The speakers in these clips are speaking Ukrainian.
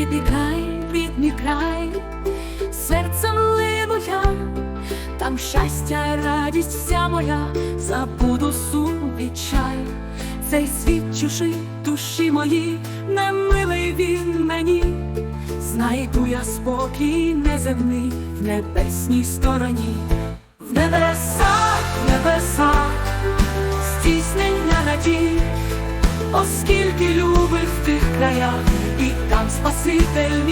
рідний край, рідний край, серцем лину я, там щастя радість вся моя, забуду сум і чай, цей світ чужий душі мої, немилий він мені, знайду я спокій неземний в небесній стороні, в небесах, в небесах, здійснення надій. Оскільки любив в тих краях, і там Спаситель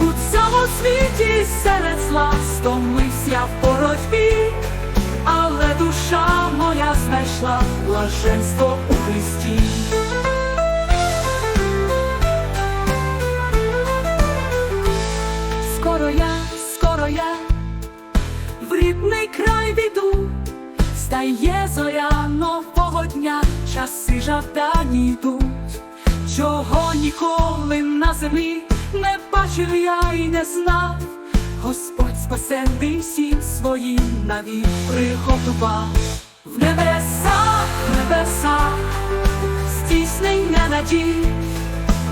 у цьому світі серед зла стомився в боротьбі, але душа моя знайшла блаженство у Христі. Скоро я, скоро я в рідний край віду, стає зоря нового дня, часи жадані йдуть, чого ніколи на землі не бачив я і не знав. Господь спасенний всім своїм навік приготував в небесах, небесах, здійснення надій,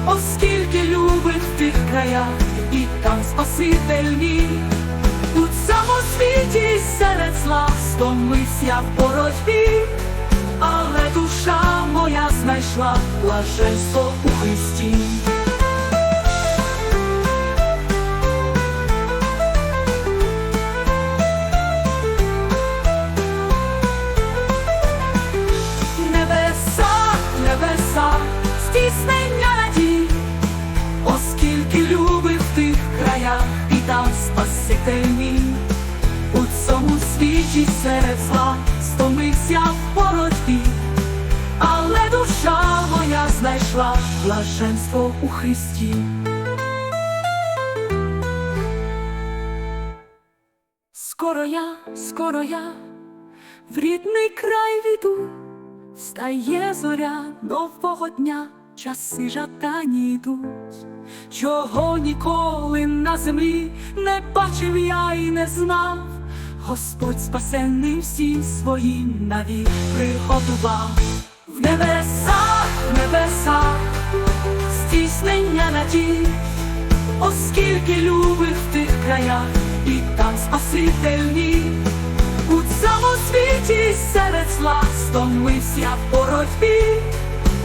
оскільки любить в тих краях, і там Спаситель мій. У цьому світі серед зла стомився в боротьбі, але моя знайшла блаженство у Христі. Небеса, небеса, здійснення надій, оскільки любив в тих краях і там Спаситель мій. У цьому світі серед зла стомився в боротьбі, але душа знайшла блаженство у Христі. Скоро я, скоро я в рідний край віду, стає зоря нового дня, часи жадані йдуть, чого ніколи на землі не бачив я і не знав. Господь спасенний всі свої навік приготував в небесах, небесах, здійснення надій, оскільки любив в тих краях, і там Спаситель мій. У цьому світі серед зла стомився в боротьбі,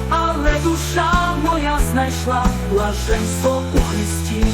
але душа моя знайшла блаженство у Христі.